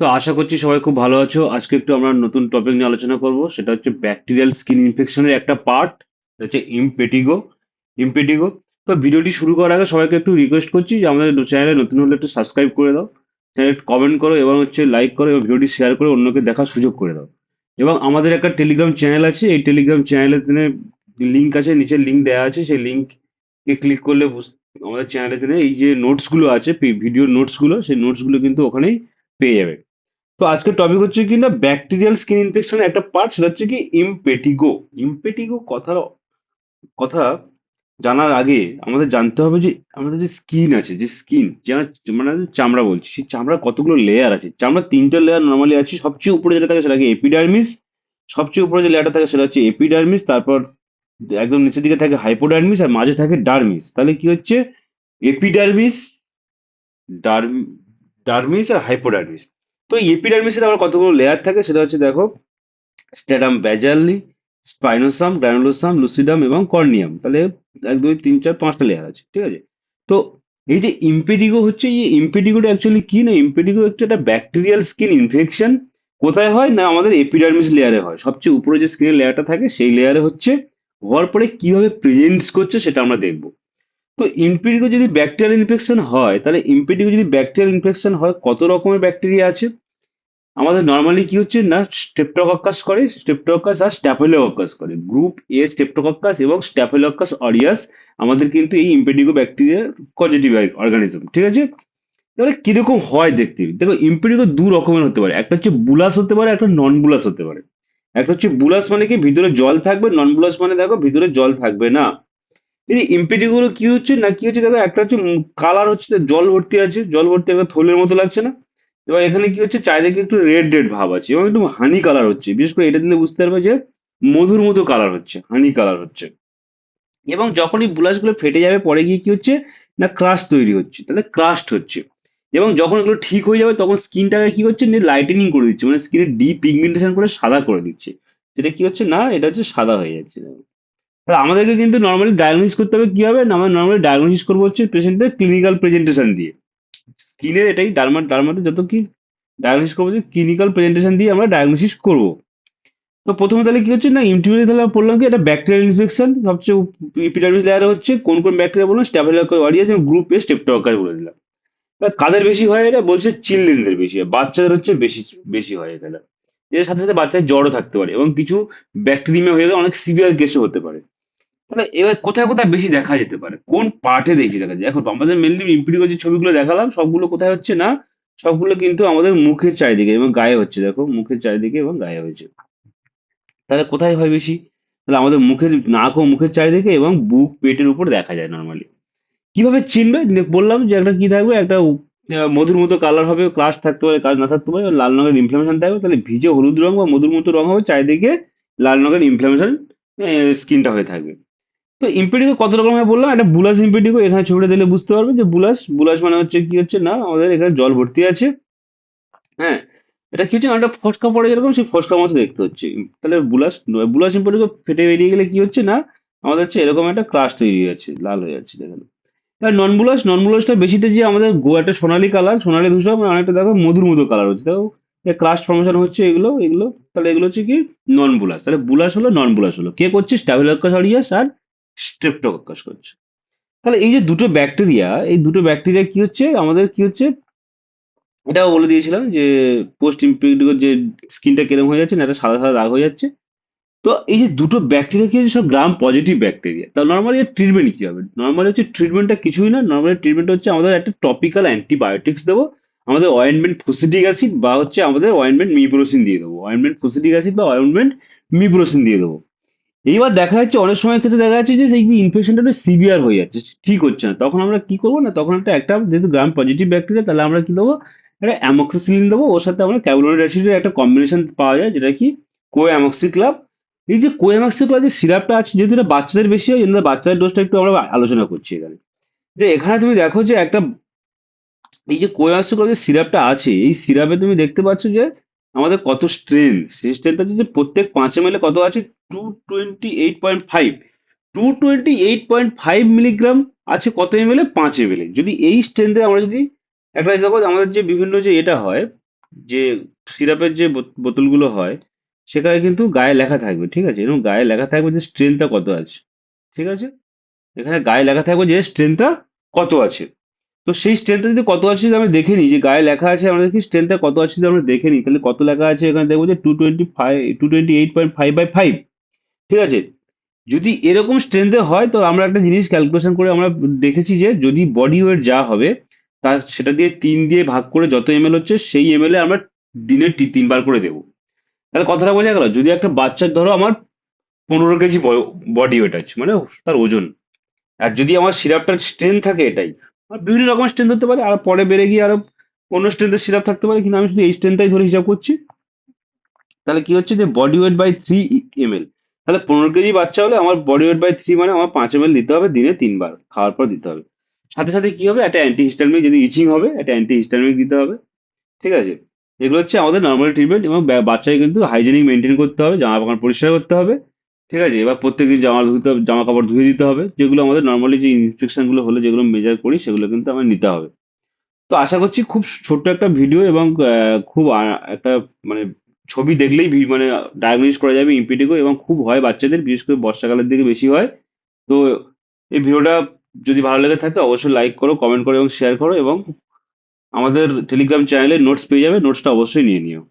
তো আশা করছি সবাই খুব ভালো আছো। আজকে একটু আমরা নতুন টপিক নিয়ে আলোচনা করব। সেটা হচ্ছে ব্যাকটেরিয়াল স্কিন ইনফেকশনের একটা পার্ট হচ্ছে ইমপেটিগো ইমপেটিগো তো ভিডিওটি শুরু করার আগে সবাইকে একটু রিকোয়েস্ট করছি যে আমাদের চ্যানেলে নতুন হলে একটু সাবস্ক্রাইব করে দাও। চ্যানেল কমেন্ট করো এবং হচ্ছে লাইক করো এবং ভিডিওটি শেয়ার করে অন্যকে দেখার সুযোগ করে দাও। এবং আমাদের একটা টেলিগ্রাম চ্যানেল আছে, এই টেলিগ্রাম চ্যানেলের লিঙ্ক আছে, নিচে লিঙ্ক দেওয়া আছে। সেই লিঙ্কে ক্লিক করলে আমাদের চ্যানেলে এই যে নোটসগুলো আছে ভিডিও নোটসগুলো সেই নোটসগুলো কিন্তু ওখানেই পেয়ে যাবে। তো আজকের টপিক হচ্ছে কি না ব্যাকটেরিয়াল স্কিন ইনফেকশনের একটা পার্ট সেটা হচ্ছে কি ইমপেটিগো ইমপেটিগো কথার কথা জানার আগে আমাদের জানতে হবে যে, আমাদের যে স্কিন আছে, যে স্কিন মানে চামড়া বলছি, সেই চামড়ার কতগুলো লেয়ার আছে? চামড়া তিনটে লেয়ার নর্মালি আছে, সবচেয়ে উপরে যেটা থাকে সেটাকে এপিডার্মিস সবচেয়ে উপরে যে লেয়ারটা থাকে সেটা হচ্ছে এপিডার্মিস তারপর একদম নিচের দিকে থাকে হাইপোডার্মিস আর মাঝে থাকে ডার্মিস তাহলে কি হচ্ছে? এপিডার্মিস ডার্মিস আর হাইপোডার্মিস তো এপিডার্মিসের আবার কতগুলো লেয়ার থাকে সেটা হচ্ছে দেখো স্ট্যাটাম ব্যাজালি স্পাইনোসাম গ্রানুলোসাম লুসিডাম এবং কর্নিয়াম তাহলে এক, দুই, তিন, চার, পাঁচটা লেয়ার আছে, ঠিক আছে? তো এই যে ইম্পেডিগো হচ্ছে, এই ইম্পেডিগোটা অ্যাকচুয়ালি কি না? ইম্পেডিগো হচ্ছে একটা ব্যাকটেরিয়াল স্কিন ইনফেকশন কোথায় হয় না আমাদের এপিডার্মিস লেয়ারে হয়? সবচেয়ে উপরে যে স্কিনের লেয়ারটা থাকে, সেই লেয়ারে হচ্ছে, হওয়ার পরে কীভাবে প্রেজেন্টস করছে সেটা আমরা দেখব। তো ইম্পেডিগো যদি ব্যাকটেরিয়াল ইনফেকশন হয়, তাহলে ইম্পেডিগো যদি ব্যাকটেরিয়াল ইনফেকশন হয়, কত রকমের ব্যাকটেরিয়া আছে? আমাদের নর্মালি কি হচ্ছে না স্টেপ্টোকক্কাস করে স্টেপ্টোকক্কাস আর স্ট্যাফিলোকক্কাস করে। গ্রুপ এ স্টেপ্টোকক্কাস এবং স্ট্যাফিলোকক্কাস অরিয়াস আমাদের কিন্তু এই ইম্পেডিগো ব্যাকটেরিয়া পজিটিভ অর্গানিজম ঠিক আছে? এবারে কীরকম হয় দেখতে? দেখো ইম্পেডিগো দু রকমের হতে পারে। একটা হচ্ছে বুলাস হতে পারে, একটা নন বুলাস হতে পারে। একটা হচ্ছে বুলাস মানে কি? ভিতরে জল থাকবে নন বুলাস মানে দেখো, ভিতরে জল থাকবে না। এই ইম্পেডিগুলো কি হচ্ছে না কি হচ্ছে দেখো, একটা হচ্ছে কালার হচ্ছে জল ভর্তি আছে, জল ভর্তি একটা থলের মতো লাগছে না। এবার এখানে কি হচ্ছে, চারিদিকে একটু রেড রেড ভাব আছে, এবং একটু হানি কালার হচ্ছে। বিশেষ করে এটা দিলে বুঝতে পারবে যে মধুর মতো কালার হচ্ছে হানি কালার হচ্ছে। এবং যখনই বুলাসগুলো ফেটে যাবে, পরে গিয়ে কি হচ্ছে না ক্রাশ তৈরি হচ্ছে, তাহলে ক্রাস্ট হচ্ছে। এবং যখন এগুলো ঠিক হয়ে যাবে, তখন স্কিনটাকে কি হচ্ছে লাইটেনিং করে দিচ্ছে মানে স্কিনে ডি পিগমেন্টেশন করে সাদা করে দিচ্ছে। সেটা কি হচ্ছে না, এটা হচ্ছে সাদা হয়ে যাচ্ছে। তাহলে আমাদেরকে কিন্তু নর্মালি ডায়াগনোসিস করতে হবে কি হবে না, আমরা নর্মালি ডায়াগনোসিস করব হচ্ছে পেশেন্টের ক্লিনিক্যাল প্রেজেন্টেশন দিয়ে। স্কিনের এটাই ডার্মা ডার্মাতে যত কি ডায়াগনোসিস করব যে ক্লিনিক্যাল প্রেজেন্টেশন দিয়ে আমরা ডায়াগনোসিস করব। তো প্রথমে তাহলে কি হচ্ছে না ইন্টিমেট তাহলে পড়লাম কি এটা ব্যাকটেরিয়াল ইনফেকশন সবচেয়ে ইপিডার্মিস লেয়ারে হচ্ছে কোন কোন ব্যাকটেরিয়া বললাম স্ট্যাফিলোকোকাস অরিয়াস এবং গ্রুপ এ স্টেপটোকাস বলে দিলাম। কাদের বেশি হয় এটা? বলছে চিলড্রেনদের বেশি হয়, বাচ্চাদের হচ্ছে বেশি বেশি হয় এখানে। এর সাথে সাথে বাচ্চার জ্বরও থাকতে পারে এবং কিছু ব্যাকটেরিয়া হয়ে গেলে অনেক সিভিয়ার কেসও হতে পারে। তাহলে এবার কোথায় কোথায় বেশি দেখা যেতে পারে? কোন পার্টে বেশি দেখা যায়? এখন আমাদের মেনলি ইম্পিডিগো যে ছবিগুলো দেখালাম, সবগুলো কোথায় হচ্ছে না? সবগুলো কিন্তু আমাদের মুখের চারিদিকে এবং গায়ে হচ্ছে, দেখো, মুখের চারিদিকে এবং গায়ে হয়েছে। তাহলে কোথায় হয় বেশি? তাহলে আমাদের মুখের নাক ও মুখের চারিদিকে এবং বুক, পেটের উপর দেখা যায় নর্মালি কীভাবে চিনবে? বললাম যে একটা কি থাকবে? একটা মধুর মতো কালার হবে ক্লাস থাকতে পারে, কাজ না থাকতে পারে লাল রঙের ইনফ্লামেশন থাকবে, তাহলে ভিজে হলুদ রং বা মধুর মতো রং হবে, চারিদিকে লাল রঙের ইনফ্লামেশন স্কিনটা হয়ে থাকবে। তো ইম্পেডিগো কত রকম বললাম? একটা বুলাস ইম্পেডিগো এখানে ছবিটা দিলে বুঝতে পারবে যে বুলাস বুলাস মানে হচ্ছে কি হচ্ছে না, আমাদের এখানে জল ভর্তি আছে। হ্যাঁ এটা কি হচ্ছে একটা ফসকা পড়ে যেরকম, সেই ফসকার মতো দেখতে হচ্ছে। তাহলে বুলাস বুলাস ইম্পেডিগো ফেটে বেরিয়ে গেলে কি হচ্ছে না, আমাদের হচ্ছে এরকম একটা ক্রাশ তৈরি হয়ে যাচ্ছে, লাল হয়ে যাচ্ছে, দেখেন। আর নন বুলাস নন বুলাসটা বেশিতে যে আমাদের একটা সোনালী কালার সোনালী ধূসর মানে অনেকটা দেখো মধুর মতো কালার হচ্ছে। দেখো ক্রাস্ট ফর্মেশন হচ্ছে এগুলো এগুলো। তাহলে এগুলো হচ্ছে কি? নন বুলাস তাহলে বুলাস হলো নন বুলাস হলো। কে করছে? স্ট্যাবিলাকাস অরিয়াস আর স্ট্রেপ্টোকক্কাস করছে। তাহলে এই যে দুটো ব্যাকটেরিয়া এই দুটো ব্যাকটেরিয়া কি হচ্ছে? আমাদের কি হচ্ছে? এটাও বলে দিয়েছিলাম যে পোস্ট ইম্পিডিগোর যে স্কিনটা কীরকম হয়ে যাচ্ছে, না একটা সাদা সাদা দাগ হয়ে যাচ্ছে। তো এই যে দুটো ব্যাকটেরিয়া কি হচ্ছে সব গ্রাম পজিটিভ ব্যাকটেরিয়া তা নর্মালি এর ট্রিটমেন্ট কি হবে? নর্মালি হচ্ছে ট্রিটমেন্টটা কিছুই না নর্মালি ট্রিটমেন্ট হচ্ছে আমাদের একটা টপিক্যাল অ্যান্টিবায়োটিক্স দেবো, আমাদের অয়েনমেন্ট ফুসিটিক অ্যাসিড বা হচ্ছে আমাদের অয়েনমেন্ট মিব্রোসিন দিয়ে দেবো। অয়েনমেন্ট ফুসিটিক অ্যাসিড বা অয়েনমেন্ট মিব্রোসিন দিয়ে দেবো। এইবার দেখা যাচ্ছে অনেক সময় ক্ষেত্রে দেখা যাচ্ছে যে সেই যে ইনফেকশনটা একটু সিভিয়ার হয়ে যাচ্ছে, ঠিক হচ্ছে না। তখন আমরা কি করব না, তখন একটা একটা যেহেতু গ্রাম পজিটিভ ব্যাকটেরিয়া তাহলে আমরা কি দেবো? একটা অ্যামক্সিসিলিন দেবো, ওর সাথে আমরা ক্যাবুলোনিক অ্যাসিডের একটা কম্বিনেশন পাওয়া যায়, যেটা কি কো অ্যামক্সিক্লাব এই যে কো অ্যামক্সিক্লাব যে সিরাপটা আছে, যেহেতু এটা বাচ্চাদের বেশি হয় জন্য বাচ্চাদের ডোজটা একটু আমরা আলোচনা করছি এখানে। যে এখানে তুমি দেখো যে একটা, এই যে কো অ্যামক্সিক্লাব যে সিরাপটা আছে, এই সিরাপে তুমি দেখতে পাচ্ছ যে আমাদের কত স্ট্রেন সেই স্ট্রেনটা যে প্রত্যেক পাঁচ এম কত আছে? Two twenty eight point five two twenty eight point five milligram আছে কত এম এল এ পাঁচ এম এল যদি এই স্ট্রেন্থে আমরা যদি একটা দেখো আমাদের যে বিভিন্ন যে এটা হয়, যে সিরাপের যে বোত- বোতলগুলো হয় সেখানে কিন্তু গায়ে লেখা থাকবে, ঠিক আছে? এরকম গায়ে লেখা থাকবে যে স্ট্রেংথটা কত আছে, ঠিক আছে? এখানে গায়ে লেখা থাকবে যে স্ট্রেংথটা কত আছে। তো সেই স্ট্রেংথটা যদি কত আছে আমরা দেখে নিই, যে গায়ে লেখা আছে, আমরা দেখি স্ট্রেংথটা কত আছে যদি আমরা দেখে নিই, তাহলে কত লেখা আছে? এখানে দেখব যে two twenty five two twenty eight point five by five ঠিক আছে? যদি এরকম স্ট্রেংথে হয়, তো আমরা একটা জিনিস ক্যালকুলেশন করে আমরা দেখেছি যে যদি বডি ওয়েট যা হবে তার সেটা দিয়ে তিন দিয়ে ভাগ করে যত এমএল হচ্ছে, সেই এমএল এ আমরা দিনে তিনবার করে দেবো। তাহলে কথাটা বোঝা গেল, যদি একটা বাচ্চার ধরো আমার পনেরো কেজি বডি ওয়েট আছে মানে তার ওজন। আর যদি আমার সিরাপটার স্ট্রেংথ থাকে এটাই, আর বিভিন্ন রকম স্ট্রেংথ হতে পারে, আর পরে বেড়ে গিয়ে আরও অন্য স্ট্রেংথের সিরাপ থাকতে পারে, কিন্তু আমি শুধু এই স্ট্রেংথটাই ধরে হিসাব করছি। তাহলে কি হচ্ছে যে body weight by three ML তাহলে পনেরো কেজি বাচ্চা হলে আমার বডি ওয়েট বাই থ্রি মানে আমার পাঁচ এমএল দিতে হবে, দিনে তিনবার, খাওয়ার পর দিতে হবে। সাথে সাথে কি হবে? একটা অ্যান্টি হিস্টামিক যদি ইচিং হবে, একটা অ্যান্টি হিস্টামিক দিতে হবে। ঠিক আছে? এগুলো হচ্ছে আমাদের নর্মাল ট্রিটমেন্ট এবং বাচ্চাকে কিন্তু হাইজেনিক মেনটেন করতে হবে, জামা কাপড় পরিষ্কার করতে হবে, ঠিক আছে? এবার প্রত্যেকদিন জামা ধুতে হবে, জামা কাপড় ধুয়ে দিতে হবে, যেগুলো আমাদের নর্মালি যে ইনফেকশনগুলো হলে, যেগুলো মেজার করি, সেগুলো কিন্তু আমার নিতে হবে। তো আশা করছি খুব ছোট্ট একটা ভিডিও এবং খুব একটা মানে ছবি দেখলেই মানে ডায়াগনোস করা যাবে ইম্পিটিগো এবং খুব হয় বাচ্চাদের, বিশেষ করে বর্ষাকালের দিকে বেশি হয়। তো এই ভিডিওটা যদি ভালো লেগে থাকে, অবশ্যই লাইক করো কমেন্ট করো এবং শেয়ার করো এবং আমাদের টেলিগ্রাম চ্যানেলে নোটস পেয়ে যাবে নোটসটা অবশ্যই নিয়ে নিও।